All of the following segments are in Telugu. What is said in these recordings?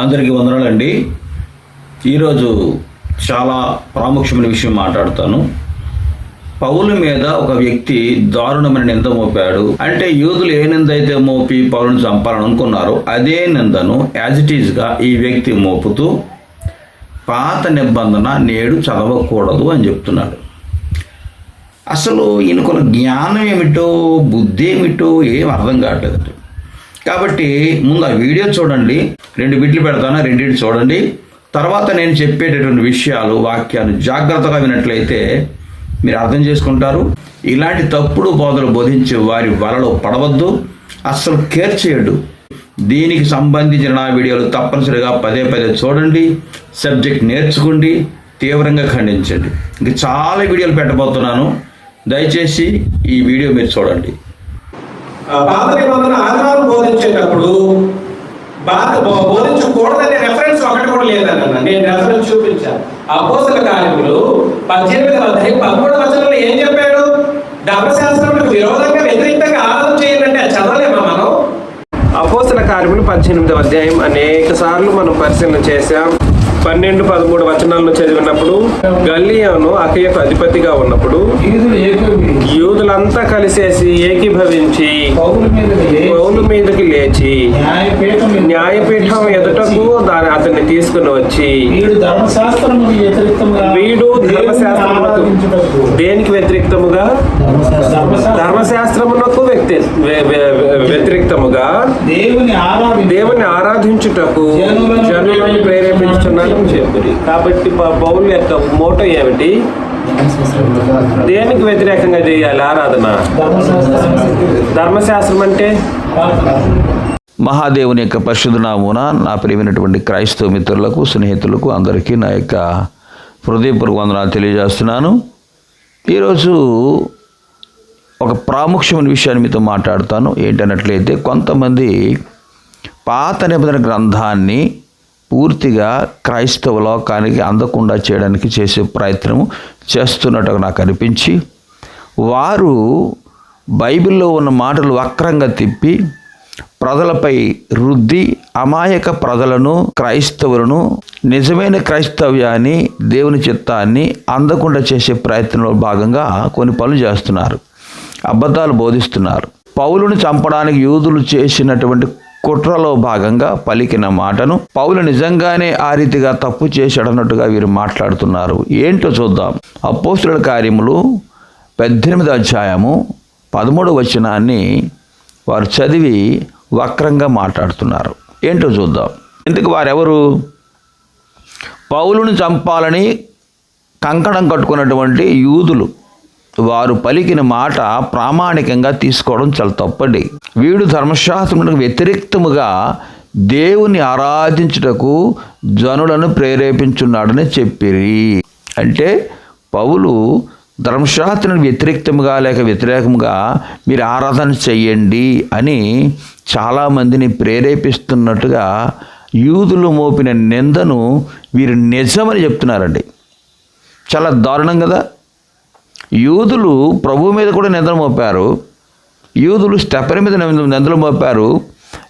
అందరికీ వందనాలండి. ఈరోజు చాలా ప్రాముఖ్యమైన విషయం మాట్లాడతాను. పౌలు మీద ఒక వ్యక్తి దారుణమైన నింద మోపాడు. అంటే యూదులు ఏ నింద అయితే మోపి పౌలను చంపాలని అనుకున్నారో అదే నిందను యాజ్ ఇట్ ఈజ్గా ఈ వ్యక్తి మోపుతూ పాత నిబంధన నేడు చదవకూడదు అని చెప్తున్నాడు. అసలు ఈయనకున్న జ్ఞానం ఏమిటో బుద్ధి ఏమిటో ఏం అర్థం కావట్లేదండి. కాబట్టి ముందు ఆ వీడియో చూడండి. రెండు బిడ్లు పెడతాను రెండింటి చూడండి. తర్వాత నేను చెప్పేటటువంటి విషయాలు వాక్యాలు జాగ్రత్తగా వినట్లయితే మీరు అర్థం చేసుకుంటారు. ఇలాంటి తప్పుడు బోధలు బోధించే వారి వలలో పడవద్దు. అస్సలు కేర్ చేయడు దీనికి సంబంధించిన నా వీడియోలు తప్పనిసరిగా పదే పదే చూడండి. సబ్జెక్ట్ నేర్చుకోండి. తీవ్రంగా ఖండించండి. ఇంక చాలా వీడియోలు పెట్టబోతున్నాను. దయచేసి ఈ వీడియో మీరు చూడండి. పాత నిబంధన ఆదివారం బోధించేటప్పుడు బాధ బో- బోధించకూడదనే రెఫరెన్స్ ఒకటి కూడా లేదన్న నేను రెఫరెన్స్ చూపించాను. అపోసల కార్యములు పద్దెనిమిది అధ్యాయం పదమూడు వచనంలో ఏం చెప్పాడు? ధర్మశాస్త్రములకు విరోధంగా వ్యతిరేకంగా ఆరాధన చేయాలంటే అది చదవలేమా మనం? అపోసల కార్యములు పద్దెనిమిదవ అధ్యాయం అనేక సార్లు మనం పరిశీలన చేశాం. పన్నెండు పదమూడు వచనాలను చదివినప్పుడు గల్లియోను అకయకు అధిపతిగా ఉన్నప్పుడు యూదులంతా కలిసేసి ఏకీభవించి పౌలు మీదకి లేచి న్యాయపీఠం ఎదుటకు దాని అతన్ని తీసుకుని వచ్చి వీడు ఆరాధించుటకు దేనికి వ్యతిరేక్తముగా? ధర్మశాస్త్రం ధర్మశాస్త్రమునకు వ్యక్తి వ్య- వ్య- వ్యతిరేక్తముగా దేవుని ఆరాధి దేవుని ఆరాధించుటకు జనులను ప్రేరేపించుతున్నాను చెప్పి కాబట్టి మా బౌల్ యొక్క మోటో ఏమిటి? దేనికి వ్యతిరేకంగా చేయాలి ఆరాధన? ధర్మశాస్త్రం అంటే? మహాదేవుని యొక్క పరిశుద్ధనామున నా ప్రియమైనటువంటి క్రైస్తవ మిత్రులకు స్నేహితులకు అందరికీ నా యొక్క హృదయపూర్వక వందనాలు తెలియజేస్తున్నాను. ఈరోజు ఒక ప్రాముఖ్యమైన విషయాన్ని మీతో మాట్లాడతాను. ఏంటన్నట్లయితే కొంతమంది పాత నిబంధన గ్రంథాన్ని పూర్తిగా క్రైస్తవ లోకానికి అందకుండా చేయడానికి చేసే ప్రయత్నం చేస్తున్నట్టుగా నాకు అనిపించి వారు బైబిల్లో ఉన్న మాటలు వక్రంగా తిప్పి ప్రజలపై రుద్ది అమాయక ప్రజలను క్రైస్తవులను నిజమైన క్రైస్తవ్యాన్ని దేవుని చిత్తాన్ని అందకుండా చేసే ప్రయత్నంలో భాగంగా కొన్ని పనులు చేస్తున్నారు అబద్ధాలు బోధిస్తున్నారు. పౌలను చంపడానికి యూదులు చేసినటువంటి కుట్రలో భాగంగా పలికిన మాటను పౌలు నిజంగానే ఆ రీతిగా తప్పు చేశాడన్నట్టుగా వీరు మాట్లాడుతున్నారు. ఏంటో చూద్దాం. అపోస్తుల కార్యములు పద్దెనిమిది అధ్యాయము పదమూడు వచనాన్ని వారు చదివి వక్రంగా మాట్లాడుతున్నారు. ఏంటో చూద్దాం. ఇందుకు వారెవరు? పౌలును చంపాలని కంకణం కట్టుకున్నటువంటి యూదులు. వారు పలికిన మాట ప్రామాణికంగా తీసుకోవడం చాలా తప్పండి. వీడు ధర్మశాస్త్రములకు వ్యతిరేక్తముగా దేవుని ఆరాధించుటకు జనులను ప్రేరేపించున్నాడని చెప్పిరి. అంటే పౌలు ధర్మశాస్త్రానికి వ్యతిరేక్తముగా లేక వ్యతిరేకముగా మీరు ఆరాధన చెయ్యండి అని చాలామందిని ప్రేరేపిస్తున్నట్టుగా యూదులు మోపిన నిందను వీరు నిజమని చెప్తున్నారండి. చాలా దారుణం కదా? యూదులు ప్రభు మీద కూడా నిందలు మోపారు. యూదులు స్టెపర్ మీద నింద- నిందలు మోపారు.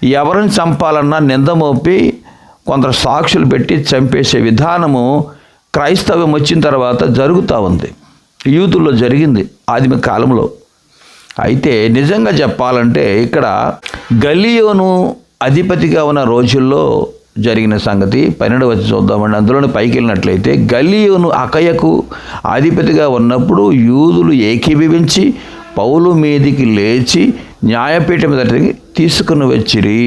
ఎవరిని చంపాలన్నా నింద మోపి కొందరు సాక్షులు పెట్టి చంపేసే విధానము క్రైస్తవ్యం వచ్చిన తర్వాత జరుగుతూ ఉంది. యూదుల్లో జరిగింది ఆదిమ కాలంలో. అయితే నిజంగా చెప్పాలంటే ఇక్కడ గలియోను అధిపతిగా ఉన్న రోజుల్లో జరిగిన సంగతి పన్నెండు వచ్చి చూద్దామండి. అందులోని పైకి వెళ్ళినట్లయితే గలియోను అకయకు అధిపతిగా ఉన్నప్పుడు యూదులు ఏకీభవించి పౌలు మీదికి లేచి న్యాయపీఠం మీద తీసుకుని వచ్చిరి.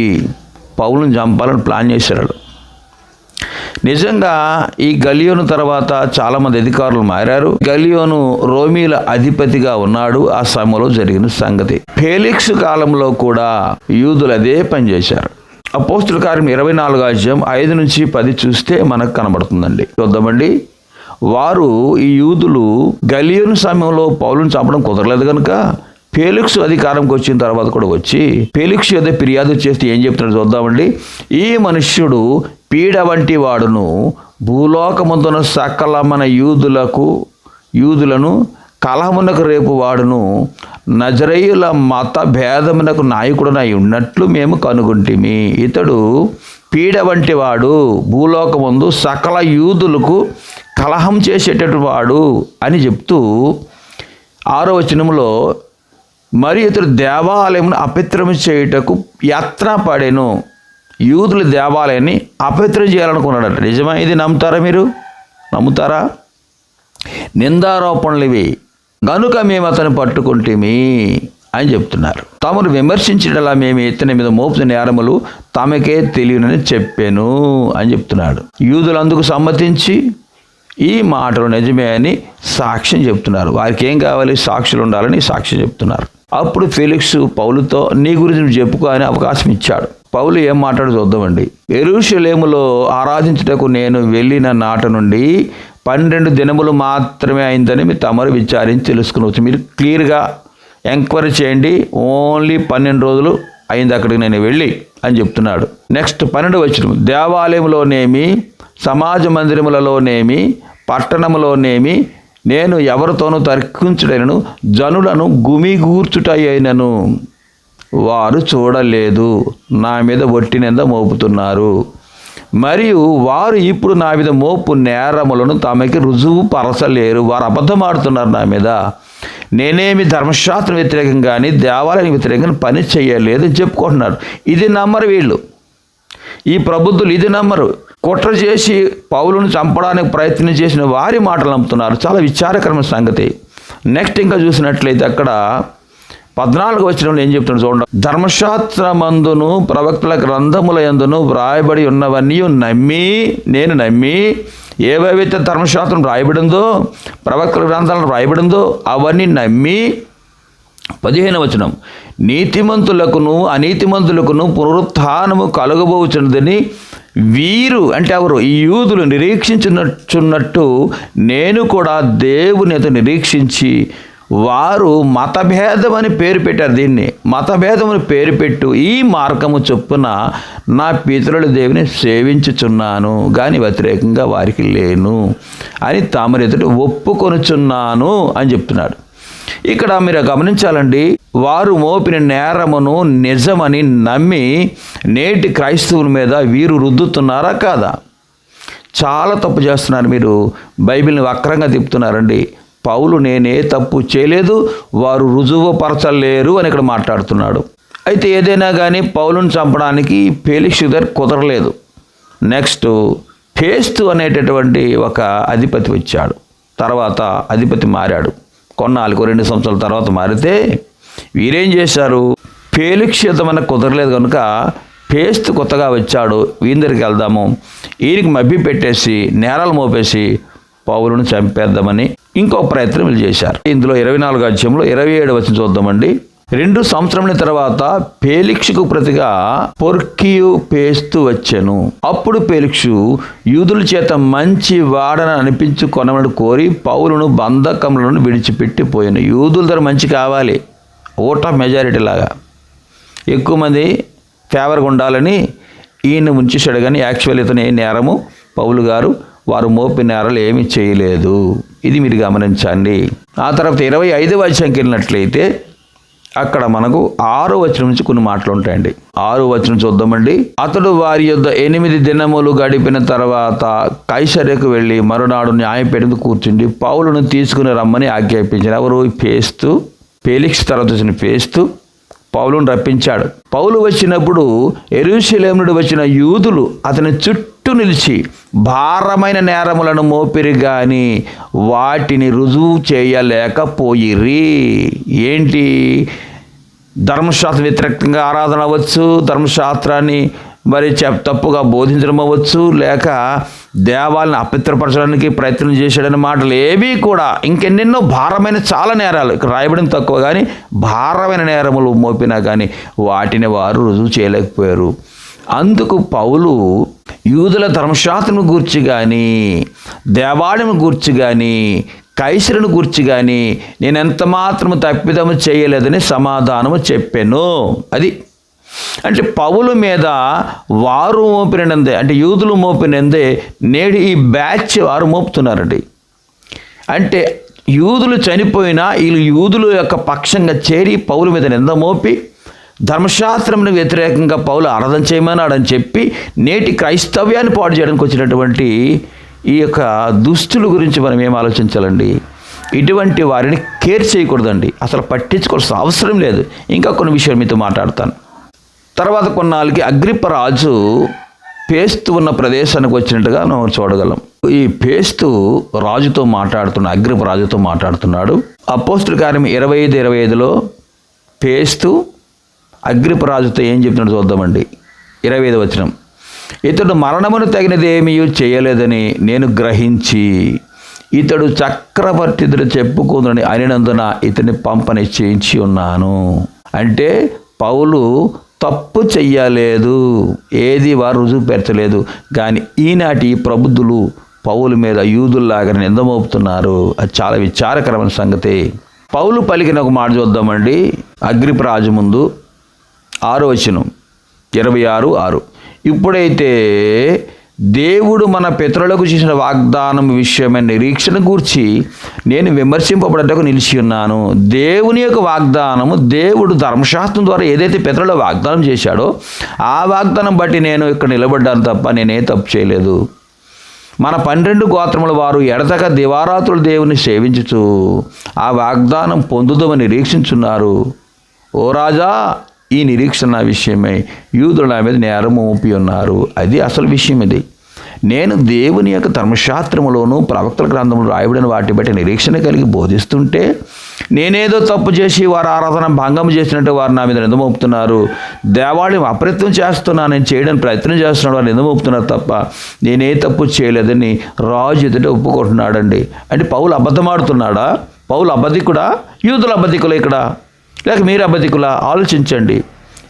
పౌలుని చంపాలని ప్లాన్ చేశారు నిజంగా ఈ గలియోను తర్వాత చాలామంది అధికారులు మారారు. గలియోను రోమీల అధిపతిగా ఉన్నాడు ఆ సమయంలో జరిగిన సంగతి. ఫేలిక్స్ కాలంలో కూడా యూదులు అదే పని చేశారు. అపోస్తుల కార్యం ఇరవై నాలుగు అధ్యాయం ఐదు నుంచి పది చూస్తే మనకు కనబడుతుందండి. చూద్దామండి. వారు ఈ యూదులు గలియోని సమయంలో పౌలను చంపడం కుదరలేదు కనుక పేలిక్స్ అధికారంకి వచ్చిన తర్వాత కూడా వచ్చి పేలిక్స్ ఏదో ఫిర్యాదు చేస్తే ఏం చెప్తున్నాడు చూద్దామండి. ఈ మనుష్యుడు పీడ వంటి వాడును భూలోకమందున సకలమైన యూదులకు యూదులను కలహమునకు రేపు వాడును. నజరయుల మత భేదమునకు నాయకుడునై ఉన్నట్లు మేము కనుగొంటిమి. ఇతడు పీడ వంటి వాడు భూలోకముందు సకల యూదులకు కలహం చేసేటటువంటి వాడు అని చెప్తూ ఆరో వచనంలో మరి ఇతడు దేవాలయమును అపవిత్రం చేయుటకు యాత్ర పడెను. యూదుల దేవాలయాన్ని అపవిత్రం చేయాలనుకున్నాడట. నిజమా ఇది నమ్ముతారా మీరు? నమ్ముతారా? నిందారోపణలు ఇవి. గనుక మేము అతను పట్టుకుంటేమి అని చెప్తున్నారు. తమను విమర్శించడలా మేము ఇతని మీద మోపుతున్న నేరములు తమకే తెలియనని చెప్పాను అని చెప్తున్నాడు. యూదులు అందుకు సమ్మతించి ఈ మాటలు నిజమే అని సాక్ష్యం చెప్తున్నారు. వారికి ఏం కావాలి? సాక్షులు ఉండాలని సాక్ష్యం చెప్తున్నారు. అప్పుడు ఫెలిక్స్ పౌలుతో నీ గురించి నువ్వు చెప్పుకో అని అవకాశం ఇచ్చాడు. పౌలు ఏం మాట్లాడు చూద్దామండి. ఎరుషలేములో ఆరాధించుటకు నేను వెళ్ళిన నాట నుండి పన్నెండు దినములు మాత్రమే అయిందని మీరు తమరు విచారించి తెలుసుకునవచ్చు. మీరు క్లియర్గా ఎంక్వైరీ చేయండి. ఓన్లీ పన్నెండు రోజులు అయింది అక్కడికి నేను వెళ్ళి అని చెప్తున్నాడు. నెక్స్ట్ పన్నెండు వచ్చిన దేవాలయంలోనేమి సమాజ మందిరములలోనేమి పట్టణములోనేమి నేను ఎవరితోనూ తర్కించుడైనను జనులను గుమిగూర్చుటైనను వారు చూడలేదు. నా మీద ఒట్టినెంద మోపుతున్నారు. మరియు వారు ఇప్పుడు నా మీద మోపు నేరములను తమకి రుజువు పరచలేరు. వారు అబద్ధమాడుతున్నారు నా మీద. నేనేమి ధర్మశాస్త్రం వ్యతిరేకం కానీ దేవాలయానికి వ్యతిరేకంగా పని చేయలేదు అని చెప్పుకుంటున్నారు. ఇది నమ్మరు వీళ్ళు. ఈ ప్రబుద్ధులు ఇది నమ్మరు. కుట్ర చేసి పౌలను చంపడానికి ప్రయత్నం చేసిన వారి మాటలు నమ్ముతున్నారు. చాలా విచారకరమైన సంగతి. నెక్స్ట్ ఇంకా చూసినట్లయితే అక్కడ పద్నాలుగు వచ్చినప్పుడు ఏం చెప్తున్నాడు చూడండి. ధర్మశాస్త్రమందును ప్రవక్తల గ్రంథముల యందును వ్రాయబడి ఉన్నవన్నీ నమ్మి నేను నమ్మి ఏవైతే ధర్మశాస్త్రం రాయబడిందో ప్రవక్తల గ్రంథాలను రాయబడిందో అవన్నీ నమ్మి పదిహేను వచనం నీతిమంతులకును అనీతిమంతులకును పునరుత్థానము కలుగబోచున్నదని వీరు అంటే ఎవరు? ఈ యూదులు నిరీక్షించున్నట్టున్నట్టు నేను కూడా దేవుని నిరీక్షించి వారు మతభేదం అని పేరు పెట్టారు దీన్ని. మతభేదం అని పేరు పెట్టు. ఈ మార్గము చొప్పున నా పితరుల దేవుని సేవించుచున్నాను కానీ వ్యతిరేకంగా వారికి లేను అని తామరి ఒప్పుకొనుచున్నాను అని చెప్తున్నాడు. ఇక్కడ మీరు గమనించాలండి వారు మోపిన నేరమును నిజమని నమ్మి నేటి క్రైస్తవుల మీద వీరు రుద్దుతున్నారా కాదా? చాలా తప్పు చేస్తున్నారు మీరు. బైబిల్ని వక్రంగా తిప్పుతున్నారండి. పౌలు నేనే తప్పు చేయలేదు వారు రుజువుపరచలేరు అని ఇక్కడ మాట్లాడుతున్నాడు. అయితే ఏదైనా కానీ పౌలుని చంపడానికి పేలిక్ షుగర్ కుదరలేదు. నెక్స్ట్ ఫేస్తు అనేటటువంటి ఒక అధిపతి వచ్చాడు. తర్వాత అధిపతి మారాడు. కొన్నాళ్ళకు రెండు సంవత్సరాల తర్వాత మారితే వీరేం చేశారు? పేలిక్షితమైన కుదరలేదు కనుక పేస్తు కొత్తగా వచ్చాడు. వీందరికి వెళ్దాము. ఈయనకి మభ్య పెట్టేసి నేరాలు మోపేసి పావులను చంపేద్దామని ఇంకో ప్రయత్నం వీళ్ళు చేశారు. ఇందులో ఇరవై నాలుగు అధ్యాయంలో ఇరవై ఏడు వచ్చి చూద్దామండి. రెండు సంవత్సరముల తర్వాత పేలిక్షుకు ప్రతిగా పొర్కియు పేస్తూ వచ్చాను. అప్పుడు పేలిక్షు యూదుల చేత మంచి వాడని అనిపించు కొనమని కోరి పౌలును బంధకములను విడిచిపెట్టి పోయాను. యూదుల ధర మంచి కావాలి. ఓట మెజారిటీ లాగా. ఎక్కువ మంది ఫేవర్గా ఉండాలని ఈయన ఉంచేశాడు కానీ యాక్చువల్ ఇతని నేరము? పౌలు గారు వారు మోపి నేరలు ఏమీ చేయలేదు. ఇది మీరు గమనించండి. ఆ తర్వాత ఇరవై ఐదు వచనంకి వెళ్ళినట్లయితే అక్కడ మనకు ఆరు వచనం నుంచి కొన్ని మాటలు ఉంటాయండి. ఆరు వచనం చూద్దామండి. అతడు వారి యొద్ ఎనిమిది దినములు గడిపిన తర్వాత కైసర్యకు వెళ్ళి మరునాడు న్యాయపీఠం కూర్చుండి పౌలను తీసుకుని రమ్మని ఆజ్ఞాపించారు. ఎవరు? పేస్తూ. పేలిక్స్ తర్వాత వచ్చిన పేస్తూ. పౌలును రప్పించాడు. పౌలు వచ్చినప్పుడు ఎరుషలేమునుడు వచ్చిన యూదులు అతని చుట్టూ నిలిచి భారమైన నేరములను మోపిరి గాని వాటిని రుజువు చేయలేకపోయిరి. ఏంటి? ధర్మశాస్త్ర వ్యతిరేకంగా ఆరాధన అవ్వచ్చు ధర్మశాస్త్రాన్ని మరి చెప్ తప్పుగా బోధించడం అవ్వచ్చు లేక దేవాలను అపవిత్రపరచడానికి ప్రయత్నం చేశాడని మాటలు ఏవి కూడా ఇంకెన్నెన్నో భారమైన చాలా నేరాలు. ఇక్కడ రాయబడిన తక్కువ కానీ భారమైన నేరములు మోపినా కానీ వాటిని వారు రుజువు చేయలేకపోయారు. అందుకు పౌలు యూదుల ధర్మశాస్త్రం గూర్చి కానీ దేవాలయం గూర్చి కానీ కైసరుని గూర్చి కానీ నేను ఎంత మాత్రము తప్పిదము చేయలేదని సమాధానము చెప్పాను. అది అంటే పౌలు మీద వారు మోపినందే అంటే యూదులు మోపినందే నేడు ఈ బ్యాచ్ వారు మోపుతున్నారండి. అంటే యూదులు చనిపోయినా వీళ్ళు యూదుల యొక్క పక్షంగా చేరి పౌలు మీద నింద మోపి ధర్మశాస్త్రంను వ్యతిరేకంగా పౌలు ఆరాధన చేయమన్నాడని చెప్పి నేటి క్రైస్తవ్యాన్ని పాడు చేయడానికి వచ్చినటువంటి ఈ యొక్క దుస్తుల గురించి మనం ఏం ఆలోచించాలండి? ఇటువంటి వారిని కేర్ చేయకూడదండి. అసలు పట్టించుకోవాల్సిన అవసరం లేదు. ఇంకా కొన్ని విషయాలు మీతో మాట్లాడతాను. తర్వాత కొన్నాళ్ళకి అగ్రిప్ప రాజు ఉన్న ప్రదేశానికి వచ్చినట్టుగా మనం చూడగలం. ఈ పేస్తు రాజుతో మాట్లాడుతున్న అగ్రిప్ప రాజుతో మాట్లాడుతున్నాడు. అపోస్టుల కార్యం ఇరవై ఐదు ఇరవై ఐదులో పేస్తు అగ్రిప్ప రాజుతో ఏం చెప్తున్నాడు చూద్దామండి. ఇరవై ఐదు వచనం. ఇతడు మరణమును తగినది ఏమీ చేయలేదని నేను గ్రహించి ఇతడు చక్రవర్తితుడు చెప్పుకుందని అనినందున ఇతని పంప నిశ్చయించి ఉన్నాను. అంటే పౌలు తప్పు చెయ్యలేదు. ఏది వారు రుజువు పెరచలేదు కానీ ఈనాటి ప్రబుద్ధులు పౌలు మీద యూదుల్లాగా నిందమోపుతున్నారు. అది చాలా విచారకరమైన సంగతి. పౌలు పలికిన ఒక మాట చూద్దామండి. అగ్రిపరాజు ముందు ఆరో వచనం ఇరవై ఆరు ఆరు. ఇప్పుడైతే దేవుడు మన పితరులకు చేసిన వాగ్దానం విషయమైన నిరీక్షణ గూర్చి నేను విమర్శింపబడటకు నిలిచి ఉన్నాను. దేవుని యొక్క వాగ్దానము దేవుడు ధర్మశాస్త్రం ద్వారా ఏదైతే పితరుల వాగ్దానం చేశాడో ఆ వాగ్దానం బట్టి నేను ఇక్కడ నిలబడ్డాను తప్ప నేనే తప్పు చేయలేదు. మన పన్నెండు గోత్రముల వారు ఎడతక దివారాతులు దేవుని సేవించుచు ఆ వాగ్దానం పొందుదామని నిరీక్షించున్నారు. ఓ రాజా ఈ నిరీక్షణ విషయమై. యూదుల నా మీద నేరం మోపి ఉన్నారు. అది అసలు విషయం ఇది. నేను దేవుని యొక్క ధర్మశాస్త్రములోను ప్రవక్తల గ్రంథంలో రాయబడిన వాటి బట్టి నిరీక్షణ కలిగి బోధిస్తుంటే నేనేదో తప్పు చేసి వారి ఆరాధన భంగం చేసినట్టు వారు నా మీద నిందమోపుతున్నారు దేవాలయం అప్రయత్నం చేస్తున్నా నేను చేయడానికి ప్రయత్నం చేస్తున్నాడు వారు నిందమోపుతున్నారు తప్ప నేనే తప్పు చేయలేదని రాజు ఎదుట ఒప్పుకుంటున్నాడండి. అంటే పౌలు అబద్ధమాడుతున్నాడా? పౌలు అబద్ధికుడా? యూదుల అబద్ధికులు ఇక్కడ. లేక మీరు అబద్ధికులా ఆలోచించండి.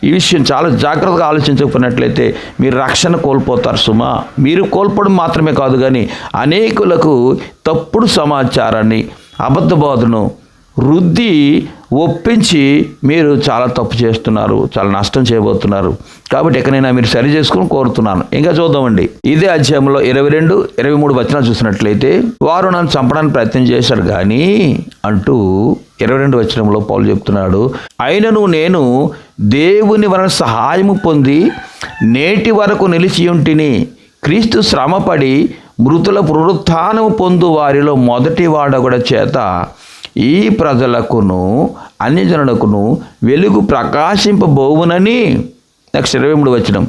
ఈ విషయం చాలా జాగ్రత్తగా ఆలోచించకపోయినట్లయితే మీరు రక్షణ కోల్పోతారు సుమా. మీరు కోల్పోవడం మాత్రమే కాదు కానీ అనేకులకు తప్పుడు సమాచారాన్ని అబద్ధ బోధను రుద్ది ఒప్పించి మీరు చాలా తప్పు చేస్తున్నారు చాలా నష్టం చేయబోతున్నారు. కాబట్టి ఎక్కడైనా మీరు సరి చేసుకుని కోరుతున్నాను. ఇంకా చూద్దామండి. ఇదే అధ్యాయంలో ఇరవై రెండు ఇరవై మూడు వచనాలు చూసినట్లయితే వారు నన్ను చంపడానికి ప్రయత్నం చేశారు కానీ అంటూ ఇరవై రెండు వచనంలో పౌలు చెప్తున్నాడు. అయినను నేను దేవుని వలన సహాయము పొంది నేటి వరకు నిలిచి ఉంటిని క్రీస్తు శ్రమపడి మృతుల పునరుత్థానము పొందు వారిలో మొదటి వాడగుడ చేత ఈ ప్రజలకును అన్యజనులకును వెలుగు ప్రకాశింపబోవునని. నెక్స్ట్ ఇరవై మూడు వచ్చినం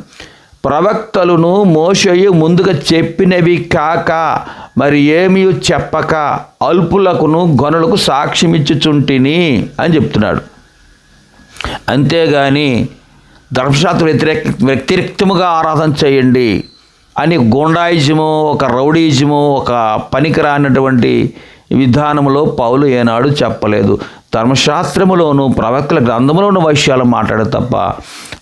ప్రవక్తలను మోషయు ముందుగా చెప్పినవి కాక మరి ఏమీ చెప్పక అల్పులకును గనులకు సాక్ష్యమిచ్చుచుంటిని అని చెప్తున్నాడు. అంతేగాని ధర్మశాస్త్ర వ్యతిరేక వ్యతిరేక్తముగా ఆరాధన చేయండి అని గుండాయిజము ఒక రౌడీజము ఒక పనికిరానటువంటి విధానంలో పౌలు ఏనాడు చెప్పలేదు. ధర్మశాస్త్రములోను ప్రవక్తల గ్రంథములోను వైశ్యాలు మాట్లాడే తప్ప.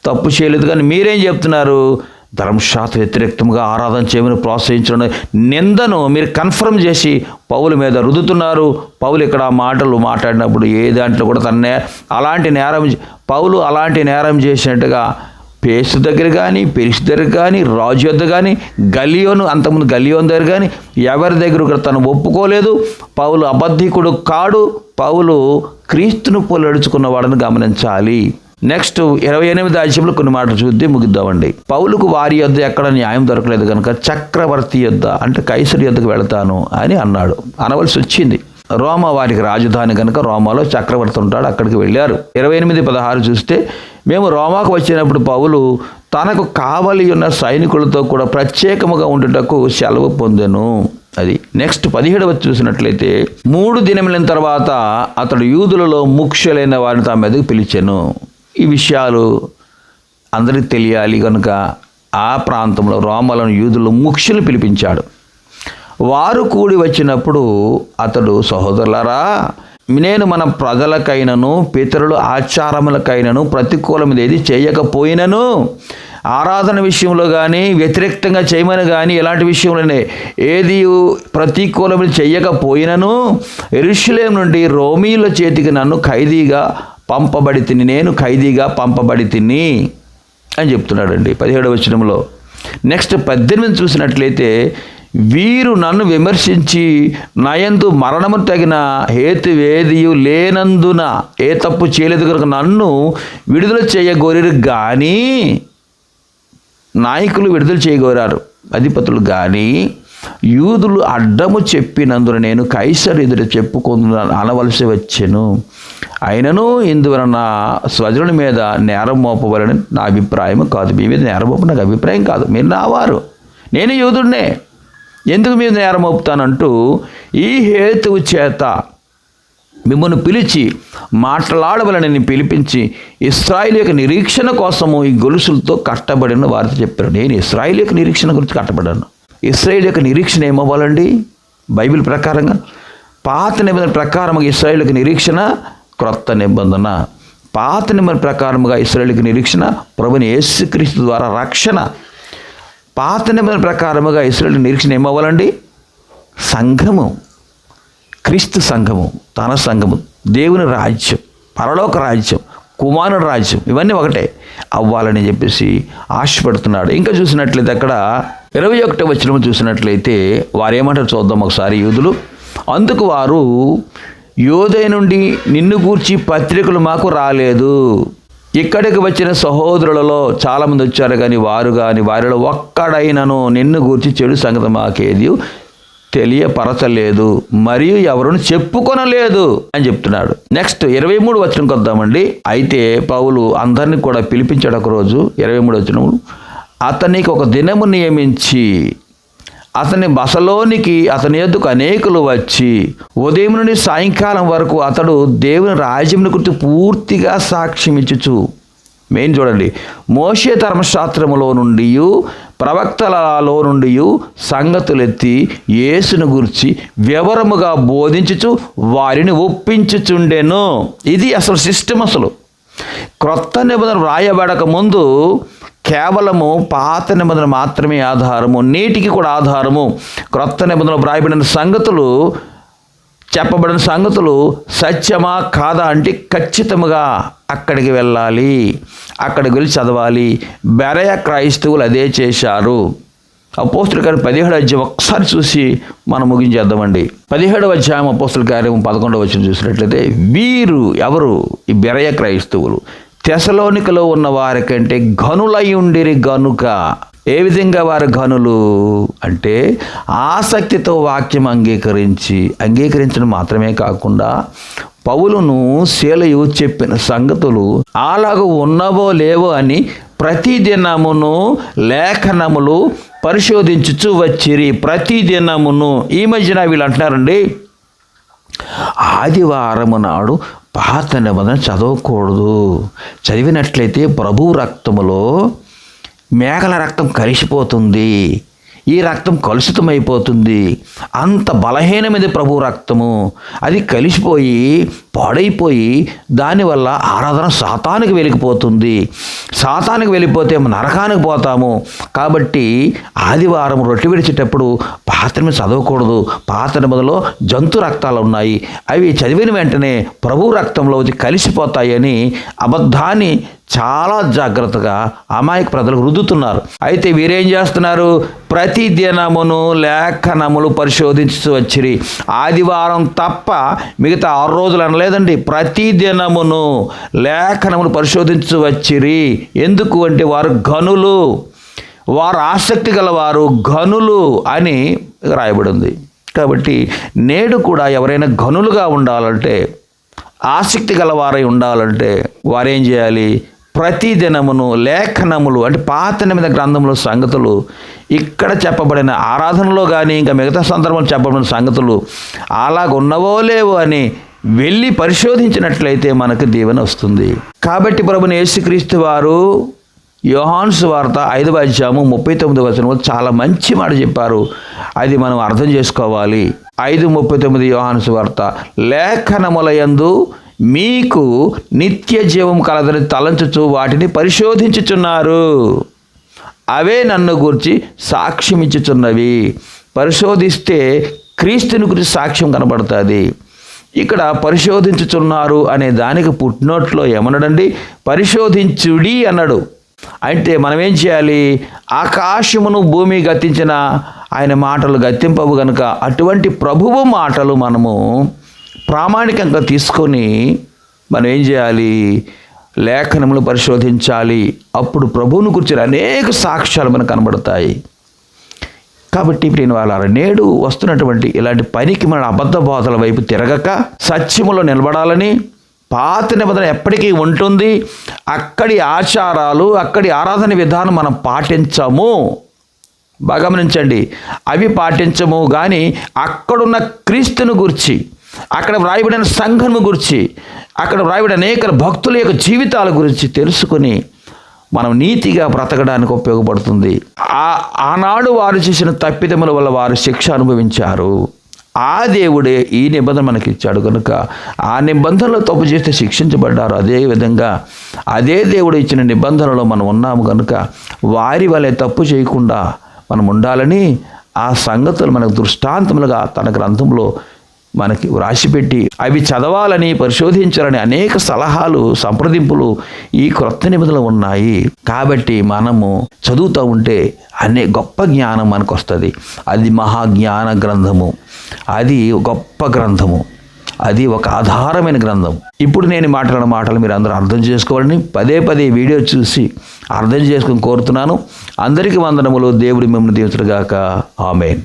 తప్పు చేయలేదు కానీ మీరేం చెప్తున్నారు? ధర్మశాస్త్ర వ్యతిరేక్తంగా ఆరాధన చేయమని ప్రోత్సహించడం నిందను మీరు కన్ఫర్మ్ చేసి పౌల మీద రుదుతున్నారు పౌలు ఇక్కడ మాటలు మాట్లాడినప్పుడు ఏ దాంట్లో కూడా తన నే అలాంటి నేరం పౌలు అలాంటి నేరం చేసినట్టుగా పేసు దగ్గర కానీ పెరిష్ దగ్గర కానీ రాజు వద్ద కానీ గలియోను అంతకుముందు గలియోన్ దగ్గర కానీ ఎవరి దగ్గర కూడా తను ఒప్పుకోలేదు. పౌలు అబద్ధికుడు కాడు. పౌలు క్రీస్తును పోలడుచుకున్న వాడని గమనించాలి. నెక్స్ట్ ఇరవై ఎనిమిది అధ్యాయంలో కొన్ని మాటలు చూద్ది ముగిద్దామండి. పౌలుకు వారి యొద్ ఎక్కడ న్యాయం దొరకలేదు కనుక చక్రవర్తి యొద్ద అంటే కైసరి యొద్దకు వెళతాను అని అన్నాడు. అనవలసి వచ్చింది. రోమా వారికి రాజధాని కనుక రోమాలో చక్రవర్తి ఉంటాడు అక్కడికి వెళ్ళారు. ఇరవై ఎనిమిది పదహారు చూస్తే మేము రోమాకు వచ్చినప్పుడు పౌలు తనకు కావలి ఉన్న సైనికులతో కూడా ప్రత్యేకముగా ఉండుటకు సెలవు పొందెను. అది నెక్స్ట్ పదిహేడవ చూసినట్లయితే మూడు దినములైన తర్వాత అతడు యూదులలో ముఖ్యులైన వారిని తమ మీదకు పిలిచాను. ఈ విషయాలు అందరికీ తెలియాలి కనుక ఆ ప్రాంతంలో రోమలను యూదులు ముఖ్యులు పిలిపించాడు. వారు కూడి వచ్చినప్పుడు అతడు సహోదరులారా నేను మన ప్రజలకైనను పితరుల ఆచారములకైనను ప్రతికూలమైనది ఏది చేయకపోయినను. ఆరాధన విషయంలో కానీ వ్యతిరేక్తంగా చేయమని కానీ ఎలాంటి విషయంలోనే ఏది ప్రతికూలము చేయకపోయినను. ఎరుషులేం నుండి రోమీల చేతికి నన్ను ఖైదీగా పంపబడి తిని నేను ఖైదీగా పంపబడి తిని అని చెప్తున్నాడండి పదిహేడవ వచనంలో. నెక్స్ట్ పద్దెనిమిది చూసినట్లయితే వీరు నన్ను విమర్శించి నయందు మరణము తగిన హేతువేదియు లేనందున ఏ తప్పు చేయలేదు కనుక నన్ను విడుదల చేయగోరారు కానీ నాయకులు విడుదల చేయగోరారు అధిపతులు కానీ యూదులు అడ్డము చెప్పినందున నేను కైసర్ ఎదురు చెప్పుకుందు అనవలసి వచ్చెను. అయినను ఇందువలన స్వజనుల మీద నేరం మోపవలని నా అభిప్రాయం కాదు. మీ మీద నేరం మోప నాకు అభిప్రాయం కాదు. మీరు నావారు. నేను యూదుడినే. ఎందుకు మీద నేరం మోపుతానంటూ ఈ హేతువు చేత మిమ్మల్ని పిలిచి మాట్లాడవలని పిలిపించి ఇస్రాయిల్ యొక్క నిరీక్షణ కోసము ఈ గొలుసులతో కట్టబడిన వారితో చెప్పారు నేను ఇస్రాయిల్ యొక్క నిరీక్షణ గురించి కట్టబడాను ఇస్రాయిల్ యొక్క నిరీక్షణ ఏమవ్వాలండి? బైబిల్ ప్రకారంగా పాత నిబంధన ప్రకారముగా ఇస్రాయిల్ యొక్క నిరీక్షణ క్రొత్త నిబంధన. పాత నిబంధన ప్రకారముగా ఇస్రాయిల్ యొక్క నిరీక్షణ ప్రభుని యేసుక్రీస్తు ద్వారా రక్షణ పాత నిబంధన ప్రకారముగా ఇస్రాయిల్ నిరీక్షణ ఏమవ్వాలండి? సంఘము. క్రీస్తు సంఘము తన సంఘము దేవుని రాజ్యం పరలోక రాజ్యం కుమారుడు రాజ్యం ఇవన్నీ ఒకటే అవ్వాలని చెప్పేసి ఆశపడుతున్నాడు. ఇంకా చూసినట్లయితే అక్కడ ఇరవై ఒకటో వచ్చిన చూసినట్లయితే వారు ఏమంటారు చూద్దాం ఒకసారి యూదులు. అందుకు వారు యోదయ నుండి నిన్ను గూర్చి పత్రికలు మాకు రాలేదు. ఇక్కడికి వచ్చిన సహోదరులలో చాలామంది వచ్చారు కానీ వారు కానీ వారిలో ఒక్కడైనను నిన్ను గూర్చి చెడు సంగతి మాకేది తెలియపరచలేదు మరియు ఎవరును చెప్పుకొనలేదు అని చెప్తున్నాడు. నెక్స్ట్ ఇరవై మూడు వచ్చిన కొద్దామండి. అయితే పౌలు అందరిని కూడా పిలిపించాడు ఒక రోజు ఇరవై మూడు వచ్చిన అతనికి ఒక దినము నియమించి అతని బసలోనికి అతని ఎద్దుకు అనేకులు వచ్చి ఉదయం నుండి సాయంకాలం వరకు అతడు దేవుని రాజ్యం గురించి పూర్తిగా సాక్ష్యం ఇచ్చుచు మెయిన్ చూడండి. మోషే ధర్మశాస్త్రములో నుండి ప్రవక్తలలో నుండి సంగతులెత్తి యేసును గురించి వివరముగా బోధించుచు వారిని ఒప్పించుచుండెను. ఇది అసలు సిస్టమ్ అసలు. క్రొత్త నిబంధన వ్రాయబడక ముందు కేవలము పాత నిబంధన మాత్రమే ఆధారము నేటికి కూడా ఆధారము. క్రొత్త నిబంధనలు వ్రాయబడిన సంగతులు చెప్పబడిన సంగతులు సత్యమా కాదా అంటే ఖచ్చితముగా అక్కడికి వెళ్ళాలి. అక్కడికి వెళ్ళి చదవాలి. బెరయ క్రైస్తవులు అదే చేశారు. అపోస్తుల కార్యం పదిహేడు అధ్యాయం ఒకసారి చూసి మనం ముగించేద్దామండి. పదిహేడవ అధ్యాయం అపోస్తుల కార్యం పదకొండవ వచ్చిన చూసినట్లయితే వీరు ఎవరు? ఈ బెరయ క్రైస్తవులు. తెసలోనికలో ఉన్న వారికంటే ఘనులై ఉండిరి గనుక. ఏ విధంగా వారు ఘనులు? అంటే ఆసక్తితో వాక్యం అంగీకరించి అంగీకరించడం మాత్రమే కాకుండా పౌలును శీలయు చెప్పిన సంగతులు అలాగ ఉన్నవో లేవో అని ప్రతి దినమును లేఖనములు పరిశోధించుచు వచ్చిరి. ప్రతి దినమును ఈ మధ్యన వీళ్ళు అంటున్నారండి ఆదివారము నాడు పాత నిబంధన చదవకూడదు. చదివినట్లయితే ప్రభు రక్తములో మేకల రక్తం కలిసిపోతుంది. ఈ రక్తం కలుషితమైపోతుంది. అంత బలహీనమైనది ప్రభు రక్తము. అది కలిసిపోయి పాడైపోయి దానివల్ల ఆరాధన శాతానికి వెళ్ళిపోతుంది. శాతానికి వెళ్ళిపోతే మనం నరకానికి పోతాము. కాబట్టి ఆదివారం రొట్టె విడిచేటప్పుడు పాత చదవకూడదు. పాత్ర నిబంధనలో జంతు రక్తాలు ఉన్నాయి. అవి చదివిన వెంటనే ప్రభు రక్తంలో వచ్చి కలిసిపోతాయని అబద్ధాన్ని చాలా జాగ్రత్తగా అమాయక ప్రజలకు రుద్దుతున్నారు. అయితే వీరేం చేస్తున్నారు? ప్రతి దినమును లేఖనములు పరిశోధించు వచ్చిరి. ఆదివారం తప్ప మిగతా ఆరు రోజులు అనలేదండి. ప్రతి దినమును లేఖనములు పరిశోధించు వచ్చిరి. ఎందుకు అంటే వారు గనులు వారు ఆసక్తి గలవారు ఘనులు అని రాయబడింది. కాబట్టి నేడు కూడా ఎవరైనా ఘనులుగా ఉండాలంటే ఆసక్తి గలవారై ఉండాలంటే వారేం చేయాలి? ప్రతి దినమును లేఖనములు అంటే పాత నిమిద గ్రంథంలో సంగతులు ఇక్కడ చెప్పబడిన ఆరాధనలో కానీ ఇంకా మిగతా సందర్భంలో చెప్పబడిన సంగతులు అలాగ ఉన్నవో లేవో అని వెళ్ళి పరిశోధించినట్లయితే మనకు దీవెన వస్తుంది. కాబట్టి ప్రభుని యేసుక్రీస్తు వారు యోహాన్స్ వార్త ఐదవ అధ్యాయము ముప్పై తొమ్మిది వచనంలో చాలా మంచి మాట చెప్పారు. అది మనం అర్థం చేసుకోవాలి. ఐదు ముప్పై తొమ్మిది యోహాన్స్ వార్త లేఖనములయందు మీకు నిత్య జీవం కలదని తలంచుచు వాటిని పరిశోధించుచున్నారు. అవే నన్ను గురించి సాక్ష్యమిచ్చుచున్నవి. పరిశోధిస్తే క్రీస్తుని గురించి సాక్ష్యం కనబడుతుంది. ఇక్కడ పరిశోధించుచున్నారు అనే దానికి పుట్టినోట్లో ఏమన్నాడండి? పరిశోధించుడి అన్నాడు. అంటే మనం ఏం చేయాలి? ఆకాశమును భూమి గతించిన ఆయన మాటలు గతింపవు గనుక అటువంటి ప్రభువు మాటలు మనము ప్రామాణికంగా తీసుకొని మనం ఏం చేయాలి? లేఖనములు పరిశోధించాలి. అప్పుడు ప్రభువును గురించిన అనేక సాక్ష్యాలు మనకు కనబడతాయి. కాబట్టి నేను వాళ్ళ నేడు వస్తున్నటువంటి ఇలాంటి పనికి మన అబద్ధ బోధల వైపు తిరగక సత్యములో నిలబడాలని పాత నిబంధన ఎప్పటికీ ఉంటుంది. అక్కడి ఆచారాలు అక్కడి ఆరాధన విధానం మనం పాటించము. బాగా గమనించండి. అవి పాటించము కానీ అక్కడున్న క్రీస్తుని గురించి అక్కడ వ్రాయబడిన సంఘము గురించి అక్కడ వ్రాయబడిన అనేక భక్తుల యొక్క జీవితాల గురించి తెలుసుకొని మనం నీతిగా బ్రతకడానికి ఉపయోగపడుతుంది. ఆ ఆనాడు వారు చేసిన తప్పిదముల వల్ల వారు శిక్ష అనుభవించారు. ఆ దేవుడే ఈ నిబంధన మనకి ఇచ్చాడు కనుక ఆ నిబంధనలో తప్పు చేస్తే శిక్షించబడ్డారు. అదేవిధంగా అదే దేవుడు ఇచ్చిన నిబంధనలో మనం ఉన్నాము కనుక వారి వలె తప్పు చేయకుండా మనం ఉండాలని ఆ సంగతులు మనకు దృష్టాంతములుగా తన గ్రంథంలో మనకి వ్రాసిపెట్టి అవి చదవాలని పరిశోధించాలని అనేక సలహాలు సంప్రదింపులు ఈ క్రొత్త నిబంధనలు ఉన్నాయి. కాబట్టి మనము చదువుతూ ఉంటే అనే గొప్ప జ్ఞానం మనకు వస్తుంది అది మహాజ్ఞాన గ్రంథము. అది గొప్ప గ్రంథము. అది ఒక ఆధారమైన గ్రంథం. ఇప్పుడు నేను మాట్లాడిన మాటలు మీరు అందరూ అర్థం చేసుకోవాలని పదే పదే వీడియో చూసి అర్థం చేసుకుని కోరుతున్నాను. అందరికీ వందనములు. దేవుడి మిమ్మల్ని దీవించడుగాక ఆమెన్.